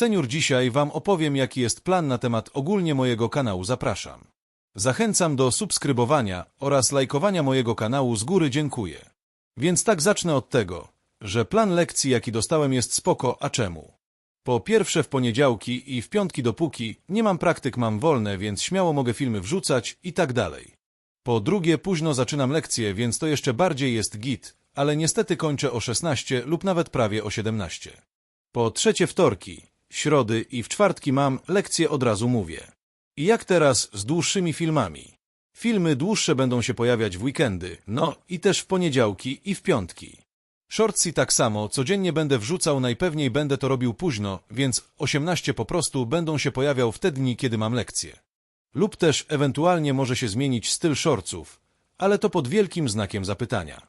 Senior dzisiaj Wam opowiem, jaki jest plan na temat ogólnie mojego kanału. Zapraszam. Zachęcam do subskrybowania oraz lajkowania mojego kanału z góry dziękuję. Więc tak zacznę od tego, że plan lekcji, jaki dostałem, jest spoko, a czemu? Po pierwsze w poniedziałki i w piątki dopóki nie mam praktyk, mam wolne, więc śmiało mogę filmy wrzucać i tak dalej. Po drugie późno zaczynam lekcje, więc to jeszcze bardziej jest git, ale niestety kończę o 16 lub nawet prawie o 17. Po trzecie wtorki, środy i w czwartki mam lekcje od razu mówię. I jak teraz z dłuższymi filmami? Filmy dłuższe będą się pojawiać w weekendy, no i też w poniedziałki i w piątki. Shortsy tak samo, codziennie będę wrzucał, najpewniej będę to robił późno, więc 18 po prostu będą się pojawiał w te dni, kiedy mam lekcje. Lub też ewentualnie może się zmienić styl shortsów, ale to pod wielkim znakiem zapytania.